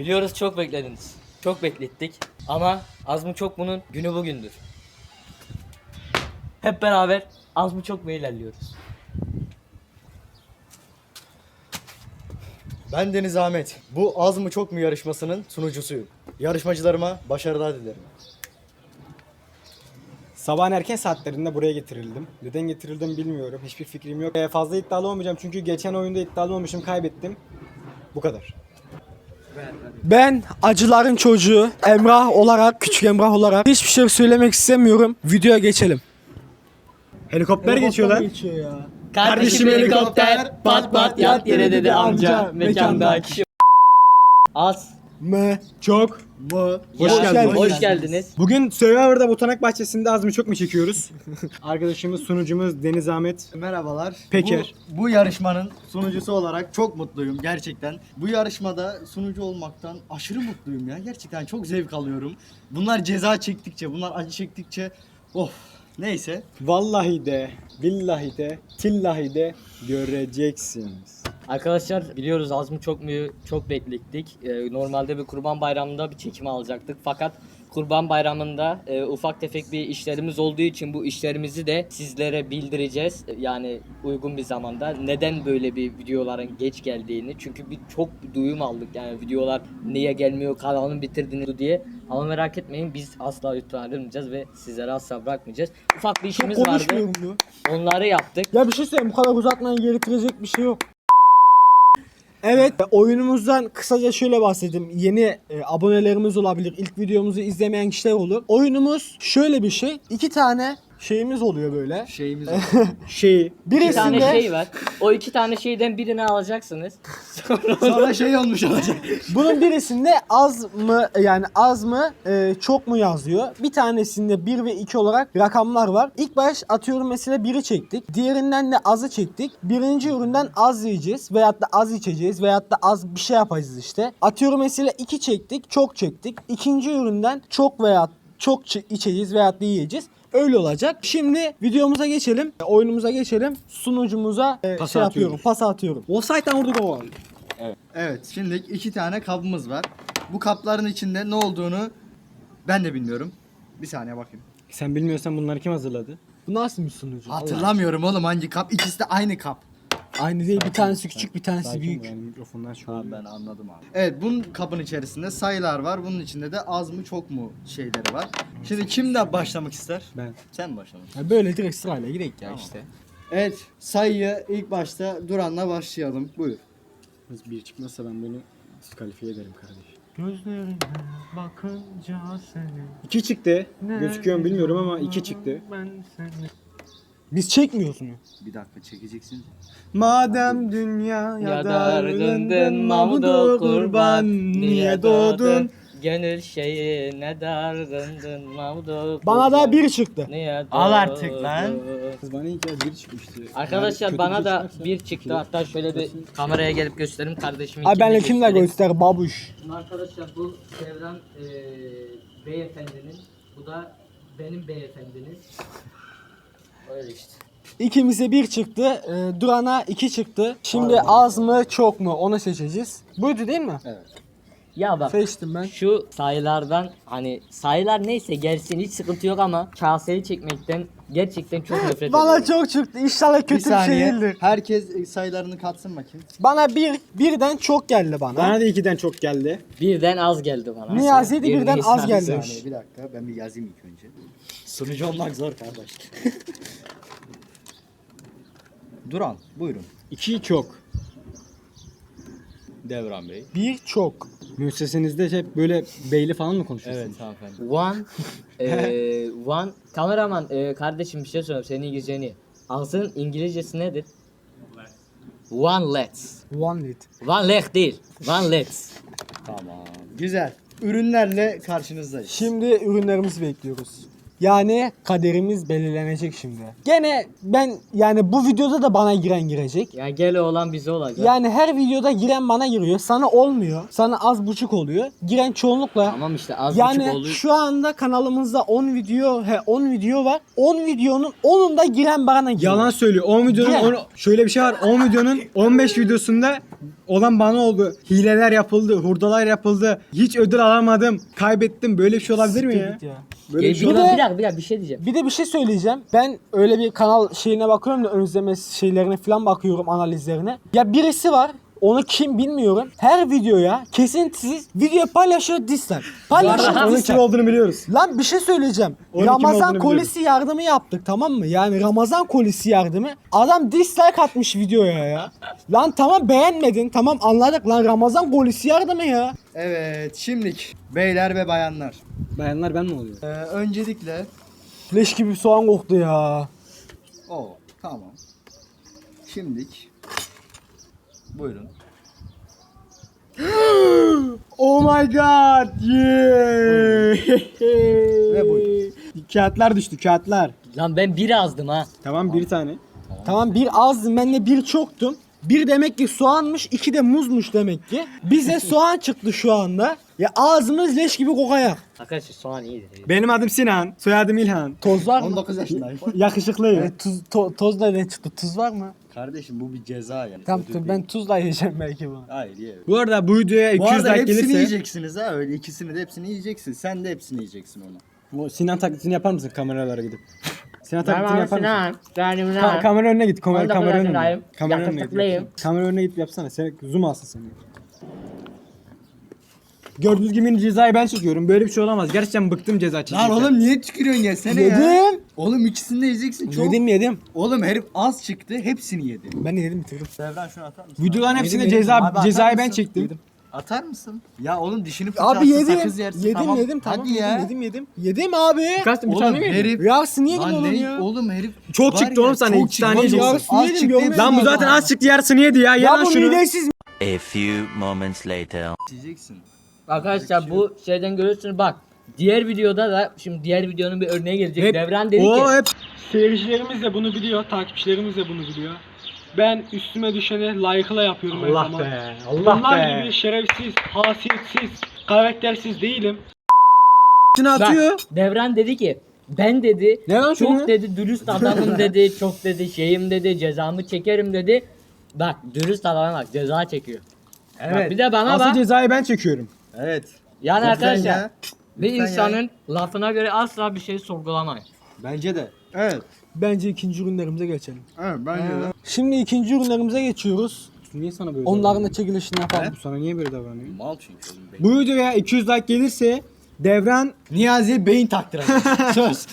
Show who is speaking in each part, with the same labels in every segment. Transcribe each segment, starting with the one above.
Speaker 1: Biliyoruz çok beklediniz. Çok beklettik. Ama az mı çok bunun günü bugündür. Hep beraber az mı çok mu ilerliyoruz.
Speaker 2: Ben Deniz Ahmet. Bu az mı çok mu yarışmasının sunucusuyum. Yarışmacılarıma başarılar dilerim.
Speaker 3: Sabahın erken saatlerinde buraya getirildim. Neden getirildim bilmiyorum. Hiçbir fikrim yok. Ee, fazla iddialı olmayacağım çünkü geçen oyunda iddialı olmuşum kaybettim. Bu kadar.
Speaker 4: Ben acıların çocuğu Emrah olarak, küçük Emrah olarak hiçbir şey söylemek istemiyorum. Videoya geçelim.
Speaker 3: Helikopter geçiyor lan.
Speaker 4: geçiyor ya.
Speaker 1: Kardeşim helikopter pat pat yat yere dedi amca. Mekanda kişi. Az.
Speaker 4: Me.
Speaker 3: Çok.
Speaker 2: Mı?
Speaker 3: Hoş geldiniz.
Speaker 1: Hoş geldiniz.
Speaker 3: Bugün Survivor'da Botanak Bahçesi'nde az mı çok mu çekiyoruz? Arkadaşımız, sunucumuz Deniz Ahmet.
Speaker 2: Merhabalar.
Speaker 3: Peker.
Speaker 2: Bu, bu yarışmanın sunucusu olarak çok mutluyum gerçekten. Bu yarışmada sunucu olmaktan aşırı mutluyum ya. Gerçekten çok zevk alıyorum. Bunlar ceza çektikçe, bunlar acı çektikçe of neyse.
Speaker 3: Vallahi de, billahi de, tillahi de göreceksiniz.
Speaker 1: Arkadaşlar biliyoruz az mı çok mu çok beklettik. Ee, normalde bir kurban bayramında bir çekim alacaktık. Fakat kurban bayramında e, ufak tefek bir işlerimiz olduğu için bu işlerimizi de sizlere bildireceğiz. Yani uygun bir zamanda. Neden böyle bir videoların geç geldiğini. Çünkü bir çok duyum aldık. Yani videolar niye gelmiyor kanalını bitirdiniz diye. Ama merak etmeyin biz asla lütfen ayrılmayacağız ve sizlere asla bırakmayacağız. Ufak bir işimiz vardı.
Speaker 4: Konuşmuyorum.
Speaker 1: Onları yaptık.
Speaker 4: Ya bir şey söyleyeyim bu kadar uzatmaya getirecek bir şey yok. Evet oyunumuzdan kısaca şöyle bahsedeyim. Yeni e, abonelerimiz olabilir. İlk videomuzu izlemeyen kişiler olur. Oyunumuz şöyle bir şey. İki tane şeyimiz oluyor böyle.
Speaker 2: Şeyimiz
Speaker 3: Şeyi,
Speaker 1: İki
Speaker 4: Birisinde
Speaker 1: tane şey var. O iki tane şeyden birini alacaksınız. Sonra
Speaker 2: Sonra şey olmuş olacak.
Speaker 4: bunun birisinde az mı yani az mı e, çok mu yazıyor. Bir tanesinde 1 ve 2 olarak rakamlar var. İlk baş atıyorum mesela biri çektik. Diğerinden de azı çektik. Birinci üründen az yiyeceğiz veyahut da az içeceğiz veyahut da az bir şey yapacağız işte. Atıyorum mesela 2 çektik, çok çektik. İkinci üründen çok veyahut çok çe- içeceğiz veyahut da yiyeceğiz. Öyle olacak. Şimdi videomuza geçelim. e, Oyunumuza geçelim. Sunucumuza e,
Speaker 3: Pas
Speaker 4: şey
Speaker 3: atıyoruz.
Speaker 4: yapıyorum. Pas atıyorum. Offside'den vurdu gol.
Speaker 2: Evet şimdi iki tane kabımız var. Bu kapların içinde ne olduğunu ben de bilmiyorum. Bir saniye bakayım.
Speaker 3: sen bilmiyorsan bunları kim hazırladı?
Speaker 4: Bu nasıl bir sunucu?
Speaker 2: Hatırlamıyorum oğlum hangi kap. İkisi de aynı kap.
Speaker 4: Aynı değil. Bir tanesi küçük, bir tanesi
Speaker 3: Sakin
Speaker 4: büyük.
Speaker 3: yani mikrofondan şu
Speaker 2: Tamam ben anladım abi. Evet bunun kabın içerisinde sayılar var. Bunun içinde de az mı çok mu şeyleri var. Şimdi kim de başlamak ister?
Speaker 3: Ben.
Speaker 2: Sen mi başlamak
Speaker 4: Ya böyle direkt sırayla gidelim ya işte.
Speaker 2: Evet sayıyı ilk başta Duran'la başlayalım. Buyur.
Speaker 3: Bir çıkmazsa ben bunu diskalifiye ederim kardeşim.
Speaker 4: Gözlerine bakınca seni.
Speaker 3: İki çıktı. Gözüküyor mu bilmiyorum ama iki çıktı.
Speaker 4: Ben seni. Biz çekmiyoruz mu?
Speaker 2: Bir dakika çekeceksin.
Speaker 3: Madem dünya
Speaker 1: Ya dardındın Mahmudo kurban Niye doğdun Gönül şeyi ne dardındın Mahmudo
Speaker 4: Bana da bir çıktı.
Speaker 1: Niye doğdun
Speaker 2: Al artık lan.
Speaker 3: Kız bana ilk kez bir çıkmıştı.
Speaker 1: Arkadaşlar bana da
Speaker 3: çıkarsa-
Speaker 1: bir çıktı hatta şöyle bir kameraya gelip göstereyim kardeşimin
Speaker 4: Abi benle kimle göster babuş.
Speaker 1: Şimdi arkadaşlar bu Sevran eee beyefendinin bu da benim beyefendinin Öyle işte.
Speaker 4: İkimize bir çıktı. e, Duran'a iki çıktı. Şimdi az mı çok mu onu seçeceğiz. Buydu değil mi?
Speaker 2: Evet.
Speaker 1: Ya bak
Speaker 4: Seçtim ben.
Speaker 1: Şu sayılardan hani sayılar neyse gelsin hiç sıkıntı yok ama kaseyi çekmekten gerçekten çok nefret
Speaker 4: Bana
Speaker 1: ediyorum.
Speaker 4: çok çıktı. İnşallah
Speaker 2: Bir
Speaker 4: kötü bir, şey
Speaker 2: saniye.
Speaker 4: değildir.
Speaker 2: Herkes sayılarını katsın bakayım.
Speaker 4: Bana bir, birden çok geldi bana.
Speaker 3: Bana da ikiden çok geldi.
Speaker 1: Birden az geldi bana.
Speaker 4: Niyazi de
Speaker 1: Bir
Speaker 4: birden az
Speaker 2: Bir
Speaker 4: geldi.
Speaker 2: bir dakika ben bir yazayım ilk önce. Sunucu olmak zor kardeş. Duran buyurun.
Speaker 3: İki çok.
Speaker 2: Devran Bey.
Speaker 4: Bir çok.
Speaker 3: Müessesenizde hep böyle beyli falan mı konuşuyorsunuz?
Speaker 2: Evet hanımefendi.
Speaker 1: One eee one kameraman eee, kardeşim bir şey soruyorum senin İngilizcen iyi. Ağzın İngilizcesi nedir? One let's.
Speaker 4: One lit.
Speaker 1: One leg değil. One let's.
Speaker 2: Tamam. Güzel. Ürünlerle karşınızdayız.
Speaker 4: Şimdi ürünlerimizi bekliyoruz. Yani kaderimiz belirlenecek şimdi. Gene ben yani bu videoda da bana giren girecek.
Speaker 1: Ya gel olan bize olacak.
Speaker 4: Yani her videoda giren bana giriyor. Sana olmuyor. Sana az buçuk oluyor. Giren çoğunlukla.
Speaker 1: Tamam işte az
Speaker 4: yani
Speaker 1: buçuk oluyor.
Speaker 4: şu anda kanalımızda 10 video, he 10 video var. 10 videonun 10'unda giren bana giriyor.
Speaker 3: Yalan söylüyor. 10 videonun
Speaker 4: Gel.
Speaker 3: on- şöyle bir şey var. 10 videonun 15 videosunda olan bana oldu. Hileler yapıldı, hurdalar yapıldı. Hiç ödül alamadım. Kaybettim. Böyle bir şey olabilir mi ya?
Speaker 4: Git ya.
Speaker 3: Böyle bir
Speaker 1: bir,
Speaker 3: şey
Speaker 1: bir,
Speaker 3: olabilir.
Speaker 1: dakika bir dakika bir şey diyeceğim.
Speaker 4: Bir de bir şey söyleyeceğim. Ben öyle bir kanal şeyine bakıyorum da ön izleme şeylerine falan bakıyorum analizlerine. Ya birisi var. Onu kim bilmiyorum. Her videoya kesintisiz video paylaşıyor dislike. Paylaşıyor
Speaker 3: Onun kim olduğunu biliyoruz.
Speaker 4: Lan bir şey söyleyeceğim.
Speaker 3: Onun kim
Speaker 4: Ramazan
Speaker 3: olduğunu
Speaker 4: kolisi yardımı yaptık tamam mı? Yani Ramazan kolisi yardımı. Adam dislike atmış videoya ya. Lan tamam beğenmedin. Tamam anladık lan Ramazan kolisi yardımı ya.
Speaker 2: Evet şimdilik beyler ve bayanlar.
Speaker 3: Bayanlar ben mi oluyor?
Speaker 2: Ee, öncelikle
Speaker 4: Leş gibi soğan koktu ya.
Speaker 2: o tamam. Şimdilik buyurun.
Speaker 3: Oh my god! Yeah!
Speaker 2: Ve buyurun.
Speaker 3: Kağıtlar düştü, kağıtlar.
Speaker 1: Lan ben bir azdım ha.
Speaker 3: Tamam bir tane.
Speaker 4: Tamam bir azdım ben de bir çoktum. Bir demek ki soğanmış, iki de muzmuş demek ki. Bize soğan çıktı şu anda. Ya ağzımız leş gibi kokaya.
Speaker 1: Arkadaşlar soğan iyidir.
Speaker 3: Benim adım Sinan, soyadım İlhan.
Speaker 4: Toz var mı?
Speaker 2: 19 yaşındayım.
Speaker 3: Yakışıklıyım.
Speaker 4: E, tuz, to, toz nereden çıktı? Tuz var mı?
Speaker 2: Kardeşim bu bir ceza yani.
Speaker 4: Tamam
Speaker 2: ödül
Speaker 4: dur
Speaker 2: değil.
Speaker 4: ben tuzla yiyeceğim belki bunu.
Speaker 2: Hayır ye.
Speaker 3: Bu arada bu videoya
Speaker 2: Bu
Speaker 3: 200
Speaker 2: arada
Speaker 3: like
Speaker 2: hepsini
Speaker 3: gelirse
Speaker 2: yiyeceksiniz ha öyle ikisini de hepsini yiyeceksin. Sen de hepsini yiyeceksin onu.
Speaker 3: bu Sinan taklitini yapar mısın kameralara gidip? Sinan taklitini yapar mısın?
Speaker 1: Yani
Speaker 3: Ka- kamera önüne git. Kamera, kamera önüne.
Speaker 1: bırakın
Speaker 3: Kamera önüne git. Kamera önüne git yapsana. Sen zoom alsın seni. Gördüğünüz gibi cezayı ben çekiyorum. Böyle bir şey olamaz. Gerçekten bıktım ceza
Speaker 2: Lan
Speaker 3: çekmekten.
Speaker 2: oğlum niye tükürüyorsun yesene ya.
Speaker 4: Yedim.
Speaker 2: Oğlum ikisini de yiyeceksin çok.
Speaker 4: Yedim yedim.
Speaker 2: Oğlum herif az çıktı hepsini yedi.
Speaker 4: Ben de yedim bitirdim.
Speaker 2: Devran şunu atar mısın?
Speaker 3: Videoların hepsinde
Speaker 2: Yedim, yedim.
Speaker 3: ceza
Speaker 2: Abi atar
Speaker 3: cezayı ben
Speaker 2: mısın?
Speaker 3: çektim.
Speaker 2: Atar mısın? Ya oğlum dişini fırçarsın
Speaker 4: Abi yedim.
Speaker 2: sakız yersin
Speaker 4: Yedim
Speaker 2: tamam.
Speaker 4: yedim tamam.
Speaker 2: Hadi
Speaker 4: yedim,
Speaker 2: ya.
Speaker 4: yedim yedim. Yedim abi.
Speaker 3: Kaç bir
Speaker 2: Oğlum
Speaker 3: tane mi
Speaker 2: herif.
Speaker 4: Ya niye
Speaker 2: Lan ne?
Speaker 4: ya?
Speaker 2: Oğlum herif.
Speaker 3: Çok
Speaker 2: var
Speaker 3: çıktı
Speaker 2: ya,
Speaker 3: oğlum sana,
Speaker 2: çok
Speaker 3: iki tane
Speaker 2: çıktı.
Speaker 3: yiyeceksin.
Speaker 2: Az
Speaker 4: Yarısını yedim,
Speaker 2: çıktı, hepsini
Speaker 3: Lan bu zaten az çıktı yarısını yedi ya. Ye
Speaker 4: Ya
Speaker 3: lan
Speaker 4: bu
Speaker 3: şunu.
Speaker 4: midesiz
Speaker 5: A few moments later.
Speaker 2: Yiyeceksin.
Speaker 1: Arkadaşlar bu şeyden görüyorsunuz bak. Diğer videoda da şimdi diğer videonun bir örneği gelecek.
Speaker 3: Hep-
Speaker 1: Devran dedi ki
Speaker 3: Oo hep
Speaker 4: Seyircilerimiz de bunu biliyor, takipçilerimiz de bunu biliyor. Ben üstüme düşeni layıkla yapıyorum her
Speaker 3: Allah
Speaker 4: zaman.
Speaker 3: be. Allah
Speaker 4: Bunlar
Speaker 3: be.
Speaker 4: gibi şerefsiz, hasiyetsiz, karaktersiz değilim.
Speaker 3: İçine
Speaker 1: bak,
Speaker 3: atıyor.
Speaker 1: Devran dedi ki ben dedi
Speaker 3: Ne lan
Speaker 1: çok
Speaker 3: şunu?
Speaker 1: dedi dürüst adamım dedi çok dedi şeyim dedi cezamı çekerim dedi. Bak dürüst adama bak ceza çekiyor. Bak, bir de bana
Speaker 3: Asıl
Speaker 1: bak.
Speaker 3: cezayı ben çekiyorum.
Speaker 2: Evet.
Speaker 1: Yani
Speaker 2: Lütfen
Speaker 1: arkadaşlar
Speaker 2: ya.
Speaker 1: bir
Speaker 2: Lütfen
Speaker 1: insanın lafına göre asla bir şey sorgulamayın.
Speaker 2: Bence de. Evet.
Speaker 4: Bence ikinci ürünlerimize geçelim.
Speaker 2: Evet bence de.
Speaker 4: Şimdi ikinci ürünlerimize geçiyoruz.
Speaker 3: Niye sana böyle
Speaker 4: Onların da çekilişini yapalım.
Speaker 3: Bu sana niye böyle davranıyor?
Speaker 2: Mal çünkü oğlum. beyin.
Speaker 3: Bu videoya 200 like gelirse Devran
Speaker 2: Niyazi'ye beyin taktıracak. Söz.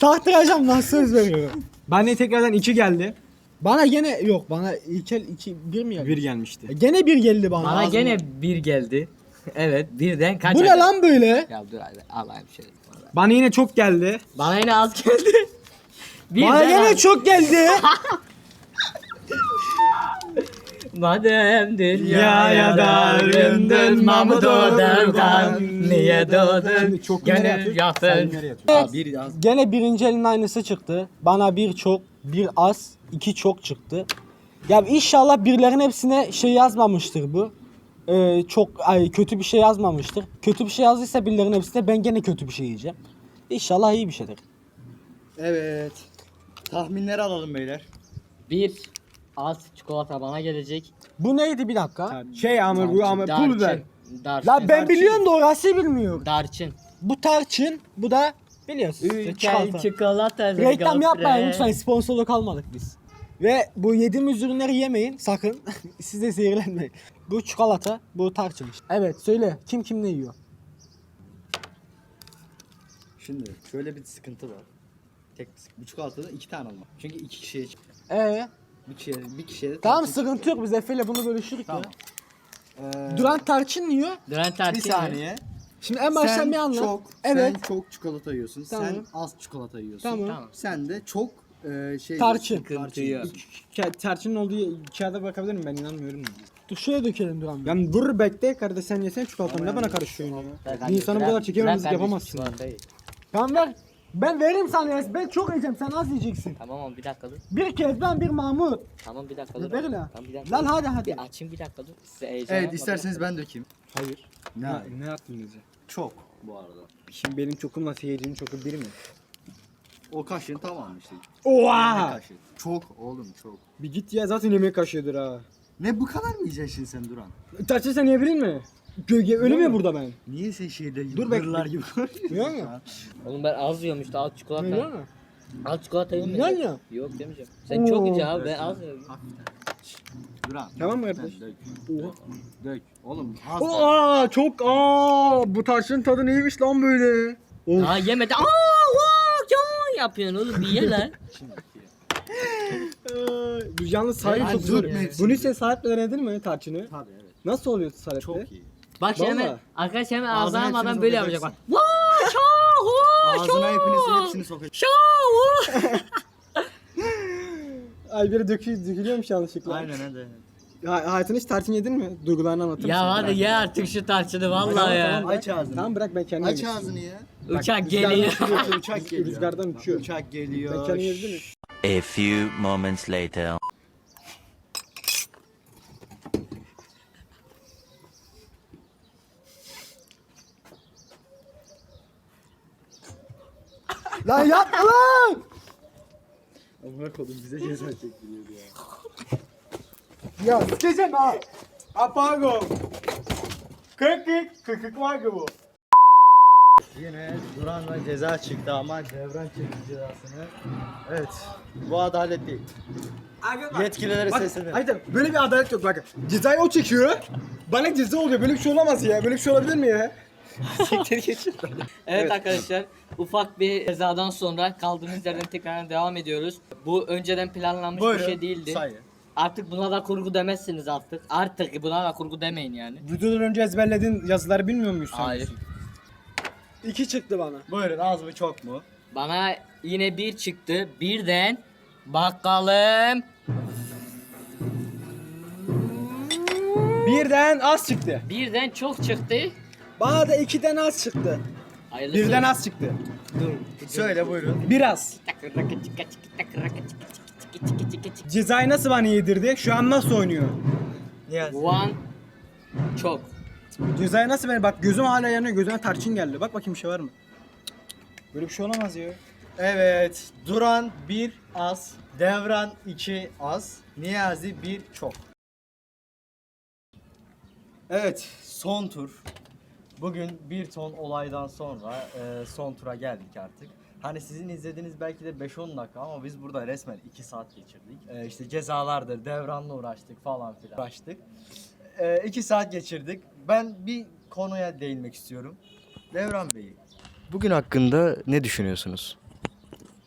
Speaker 4: Tahtıracağım lan söz veriyorum.
Speaker 3: bana tekrardan 2 geldi.
Speaker 4: Bana gene yok bana İlkel 2 1 mi geldi?
Speaker 3: 1 gelmişti.
Speaker 4: Gene bir geldi bana.
Speaker 1: Bana
Speaker 4: ağzıma.
Speaker 1: gene bir geldi. Evet birden kaç
Speaker 4: Bu ne lan böyle?
Speaker 1: Ya dur hadi alayım şöyle.
Speaker 3: Bana yine çok geldi.
Speaker 1: Bana yine az geldi. Birden
Speaker 4: Bana gene
Speaker 1: az.
Speaker 4: çok geldi.
Speaker 1: Madem
Speaker 3: Dünyaya
Speaker 1: Mahmut o derdan Niye doğdun
Speaker 3: Şimdi çok nereye
Speaker 1: Gönül
Speaker 3: atıyor?
Speaker 1: yakın
Speaker 3: Sen nereye atıyor?
Speaker 2: Aa, bir az.
Speaker 4: Gene birinci elin aynısı çıktı. Bana bir çok, bir az, iki çok çıktı. Ya inşallah birlerin hepsine şey yazmamıştır bu. Ee, çok ay, kötü bir şey yazmamıştır. Kötü bir şey yazdıysa birilerin hepsine ben gene kötü bir şey yiyeceğim. İnşallah iyi bir şeydir.
Speaker 2: Evet. Tahminleri alalım beyler.
Speaker 1: Bir az çikolata bana gelecek
Speaker 4: Bu neydi bir dakika?
Speaker 3: Şey ama bu ama pul ver.
Speaker 1: Darçın
Speaker 4: La ben biliyorum da orası bilmiyor.
Speaker 1: Darçın
Speaker 4: Bu tarçın, bu da biliyorsun. işte
Speaker 1: Ülkel
Speaker 4: çikolata.
Speaker 1: çikolata
Speaker 4: Reklam yapmayın lütfen sponsorluk almadık biz. Ve bu yediğimiz ürünleri yemeyin sakın. Siz de zehirlenmeyin. Bu çikolata, bu tarçın. Evet söyle kim kim ne yiyor?
Speaker 2: Şimdi şöyle bir sıkıntı var. Tek bir çikolatadan iki tane alma. Çünkü iki kişiye.
Speaker 4: Ee,
Speaker 2: Bir kişiye, bir kişiye de
Speaker 4: tamam
Speaker 2: tarçın
Speaker 4: sıkıntı yok biz Efe'yle bunu bölüşürük
Speaker 2: Tamam.
Speaker 4: ya.
Speaker 2: çıktı.
Speaker 4: Duran tarçın yiyor.
Speaker 1: Duran
Speaker 2: Ee,
Speaker 1: tarçın
Speaker 2: bir saniye.
Speaker 4: Şimdi en baştan
Speaker 2: sen
Speaker 4: bir anlat.
Speaker 2: çok,
Speaker 4: evet.
Speaker 2: sen çok çikolata yiyorsun.
Speaker 4: Tamam.
Speaker 2: Sen az çikolata yiyorsun.
Speaker 4: Tamam.
Speaker 1: Tamam.
Speaker 2: Sen de çok e, şey
Speaker 4: Tarçın.
Speaker 2: yiyorsun,
Speaker 1: Sıkıntı yok.
Speaker 2: yiyorsun.
Speaker 3: Ka- Tarçının olduğu kağıda bakabilir miyim? Ben inanmıyorum.
Speaker 4: Dur şuraya dökelim Duran. Bey.
Speaker 3: Yani dur bekle kardeş sen yesene çikolatanı ne bana karışıyorsun ya. Bir insanı bu kadar çekememizlik yapamazsın.
Speaker 4: Tamam ver. Ben veririm sana ya. Ben çok yiyeceğim sen az yiyeceksin.
Speaker 1: Tamam oğlum bir dakika dur.
Speaker 4: Bir Kezban bir Mahmut.
Speaker 1: Tamam bir dakika dur.
Speaker 4: Ver lan.
Speaker 1: Tamam bir dakika.
Speaker 4: Lan
Speaker 1: dur.
Speaker 4: hadi hadi.
Speaker 1: Bir açayım bir dakika dur. Size heyecan
Speaker 2: Evet
Speaker 1: yapma,
Speaker 2: isterseniz
Speaker 1: bir
Speaker 2: ben dökeyim.
Speaker 3: Hayır.
Speaker 2: Ne?
Speaker 3: Ne, ne attın bize?
Speaker 2: Çok bu arada.
Speaker 3: Şimdi benim çokumla seyircinin çoku bir mi?
Speaker 2: O kaşığın tamamı işte.
Speaker 3: Oha!
Speaker 2: Yemek kaşığı. Çok oğlum çok.
Speaker 3: Bir git ya zaten yemek kaşığıdır ha.
Speaker 2: Ne bu kadar mı yiyeceksin sen Duran?
Speaker 3: Tarçın sen yiyebilir mi? Gölge ölü mü burada ben?
Speaker 2: Niye sen şeyde
Speaker 3: Dur bekle.
Speaker 2: hırlar gibi
Speaker 3: Biliyor musun?
Speaker 1: Oğlum ben az yiyorum işte al çikolata.
Speaker 3: Biliyor musun?
Speaker 1: Al çikolata yemeyeceğim.
Speaker 3: Yiyor musun?
Speaker 1: Yok demeyeceğim. Sen çok yiyeceksin abi ben az yiyorum.
Speaker 2: Duran.
Speaker 3: Tamam mı kardeş?
Speaker 2: Dök.
Speaker 3: Oha.
Speaker 2: Dök. Oğlum az
Speaker 3: Aa çok aa bu tarçın tadı neymiş lan böyle?
Speaker 1: Yemedi. Aa vaa ya yapıyorsun oğlum bir ye lan.
Speaker 3: Bu yalnız
Speaker 2: Ben
Speaker 3: çok zor.
Speaker 2: dört mevsim
Speaker 3: Bunu sen saleple denedin mi tarçını?
Speaker 2: Tabii evet.
Speaker 3: Nasıl oluyor saleple?
Speaker 2: Çok iyi.
Speaker 1: Bak şimdi hemen
Speaker 3: Vallahi.
Speaker 1: arkadaş hemen
Speaker 2: Ağzına
Speaker 1: ağzına almadan
Speaker 2: hepsini
Speaker 1: böyle yapacak bak.
Speaker 2: sokacaksın.
Speaker 1: Vaa şaa
Speaker 2: Ağzına hepinizi hepsini sokacağım.
Speaker 1: şaa
Speaker 3: Ay biri dökü, dökülüyormuş yanlışlıkla.
Speaker 2: Aynen hadi.
Speaker 3: Ha, hayatında hiç tarçın yedin mi? Duygularını anlatır mısın?
Speaker 1: Ya hadi ye artık şu tarçını vallahi ya.
Speaker 3: Tamam,
Speaker 2: Aç ağzını.
Speaker 3: Tamam bırak ben kendim
Speaker 2: Aç ağzını ya.
Speaker 1: Uçak geliyor.
Speaker 2: Uçak geliyor.
Speaker 3: Rüzgardan uçuyor.
Speaker 2: Uçak geliyor.
Speaker 3: Kendim yiyebilir miyim?
Speaker 5: A few moments later.
Speaker 3: Lan yapma lan!
Speaker 2: Amına kodum bize ceza çektiriyor ya.
Speaker 3: Ya sikeceğim ha! Apago! Kırkık! Kırkık var ki bu.
Speaker 2: Yine Duran'la ceza çıktı ama Devran çekti cezasını. Evet. Bu adalet değil. Yetkililere
Speaker 3: Bak,
Speaker 2: sesleniyorum.
Speaker 3: Hayır böyle bir adalet yok bak. Cezayı o çekiyor. Bana ceza oluyor. Böyle bir şey olamaz ya. Böyle bir şey olabilir mi ya?
Speaker 1: Evet arkadaşlar ufak bir cezadan sonra kaldığımız yerden tekrar devam ediyoruz. Bu önceden planlanmış bir şey değildi.
Speaker 2: Sayı.
Speaker 1: Artık buna da kurgu demezsiniz artık. Artık buna da kurgu demeyin yani.
Speaker 3: Videodan önce ezberlediğin yazıları bilmiyor musun?
Speaker 1: Hayır.
Speaker 3: İki çıktı bana.
Speaker 2: Buyurun az mı çok mu?
Speaker 1: Bana yine bir çıktı. Birden bakalım.
Speaker 3: Birden az çıktı.
Speaker 1: Birden çok çıktı.
Speaker 3: Bana da ikiden az çıktı.
Speaker 1: Hayırlısı.
Speaker 3: Birden az çıktı.
Speaker 2: Söyle buyurun.
Speaker 3: Biraz. Cezayı nasıl bana yedirdi? Şu an nasıl oynuyor?
Speaker 2: Niyazi.
Speaker 1: One çok.
Speaker 3: Cezayı nasıl beni? Bak gözüm hala yanıyor. Gözüme tarçın geldi. Bak bakayım bir şey var mı? Böyle bir şey olamaz ya.
Speaker 2: Evet. Duran 1 az. Devran 2 az. Niyazi 1 çok. Evet. Son tur. Bugün bir ton olaydan sonra e, son tura geldik artık. Hani sizin izlediğiniz belki de 5-10 dakika ama biz burada resmen 2 saat geçirdik. E, işte cezalardır, devranla uğraştık falan filan. Uğraştık. 2 saat geçirdik. Ben bir konuya değinmek istiyorum. Devran Bey, bugün hakkında ne düşünüyorsunuz?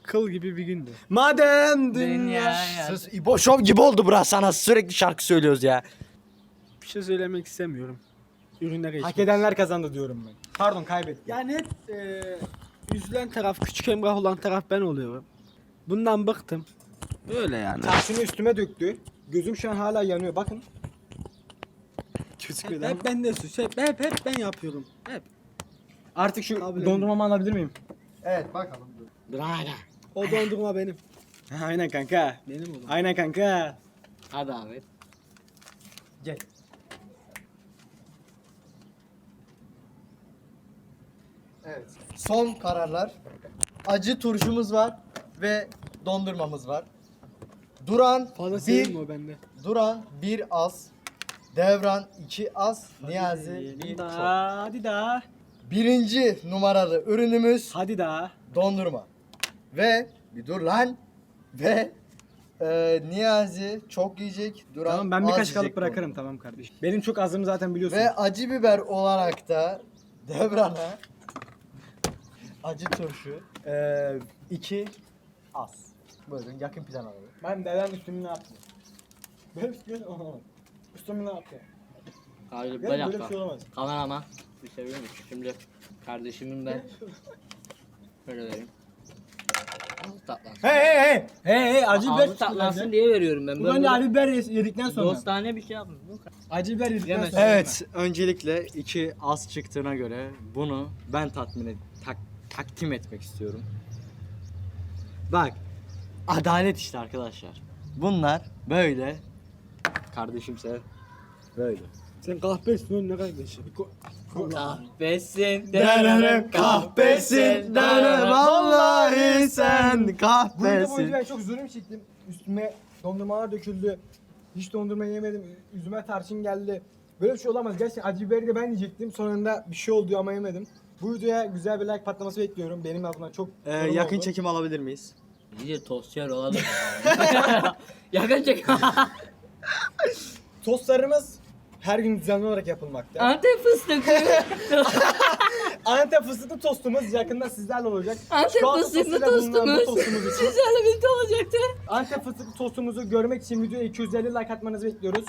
Speaker 3: Kıl gibi bir gündü. Madem dünya...
Speaker 2: Sus İbo Show gibi oldu burası sana sürekli şarkı söylüyoruz ya.
Speaker 4: Bir şey söylemek istemiyorum. Ürünlere geçmek.
Speaker 3: Hak edenler kazandı diyorum ben. Pardon kaybettim.
Speaker 4: Yani hep e, üzülen taraf, küçük emrah olan taraf ben oluyorum. Bundan bıktım. Öyle yani.
Speaker 3: Tarçını üstüme döktü. Gözüm şu an hala yanıyor. Bakın. Mi?
Speaker 4: hep bende suç. Hep, hep, hep ben yapıyorum. Hep.
Speaker 3: Artık şu
Speaker 4: Kabul
Speaker 3: dondurmamı alabilir miyim?
Speaker 2: Evet bakalım.
Speaker 1: Bravo.
Speaker 4: O dondurma benim.
Speaker 3: Aynen kanka.
Speaker 4: Benim oğlum.
Speaker 3: Aynen kanka.
Speaker 1: Hadi abi.
Speaker 2: Gel. Evet. Son kararlar. Acı turşumuz var ve dondurmamız var. Duran
Speaker 4: Fazla
Speaker 2: bir,
Speaker 4: sevim o bende.
Speaker 2: Duran bir az. Devran iki az. Niyazi bir çok.
Speaker 3: Daha, hadi daha.
Speaker 2: Birinci numaralı ürünümüz
Speaker 3: Hadi daha.
Speaker 2: dondurma. Ve bir dur lan. Ve e, Niyazi çok yiyecek. Duran
Speaker 3: Tamam ben bir
Speaker 2: az
Speaker 3: kaşık alıp
Speaker 2: yiyecek
Speaker 3: bırakırım tamam kardeşim. Benim çok azım zaten biliyorsun.
Speaker 2: Ve acı biber olarak da Devran'a acı turşu e, iki az. Buyurun yakın plan alalım.
Speaker 3: ben dedem üstümü ne yaptı? Böyle şey ne yaptı?
Speaker 1: Hayır bir
Speaker 3: böyle
Speaker 1: dakika.
Speaker 3: şey olamaz.
Speaker 1: Kameraman. Bir şey biliyor musun? Şimdi kardeşimin ben böyle vereyim. Ağzı tatlansın.
Speaker 3: Hey hey hey. Hey hey acı biber
Speaker 1: Ağzı tatlansın diye veriyorum ben.
Speaker 3: Bu
Speaker 1: Ben
Speaker 3: bence
Speaker 1: böyle
Speaker 3: acı biber yedikten sonra.
Speaker 1: dostane bir şey yapmıyorum. Bu kadar.
Speaker 3: Acı biber yedikten
Speaker 1: Yemez.
Speaker 3: sonra.
Speaker 2: Evet öncelikle iki az çıktığına göre bunu ben tatmin et, tak, takdim etmek istiyorum. Bak adalet işte arkadaşlar. Bunlar böyle kardeşimse böyle.
Speaker 4: Sen kahpesin ne kardeşim.
Speaker 1: Kahvesin.
Speaker 2: Denerim kahpesin denerim vallahi sen
Speaker 3: Bu video boyunca
Speaker 2: kahpesin.
Speaker 3: ben çok zulüm çektim. Üstüme dondurmalar döküldü. Hiç dondurma yemedim. Üzüme tarçın geldi. Böyle bir şey olamaz. Gerçekten acı biberi de ben yiyecektim. Sonunda bir şey oldu ama yemedim. Bu videoya güzel bir like patlaması bekliyorum. Benim adımdan çok
Speaker 2: Ee,
Speaker 3: yorum
Speaker 2: yakın
Speaker 3: oldu.
Speaker 2: çekim alabilir miyiz?
Speaker 1: İyice tostçular olalım. Yakın çek.
Speaker 3: Tostlarımız her gün düzenli olarak yapılmakta.
Speaker 1: Antep fıstıklı.
Speaker 3: Antep fıstıklı tostumuz yakında sizlerle olacak.
Speaker 1: Antep fıstıklı
Speaker 3: sosuyla bulunan bu
Speaker 1: tostumuz.
Speaker 3: tostumuz için.
Speaker 1: Sizlerle birlikte olacaktı.
Speaker 3: Antep fıstıklı tostumuzu görmek için videoya 250 like atmanızı bekliyoruz.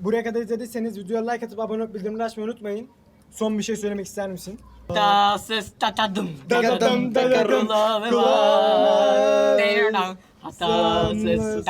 Speaker 3: Buraya kadar izlediyseniz videoya like atıp abone olup bildirimleri açmayı unutmayın. Son bir şey söylemek ister misin?
Speaker 1: Ta ses tatadım.
Speaker 3: Dadadım, dadadım.
Speaker 1: Kulağına
Speaker 3: Kulağına
Speaker 1: var. Hatta ses.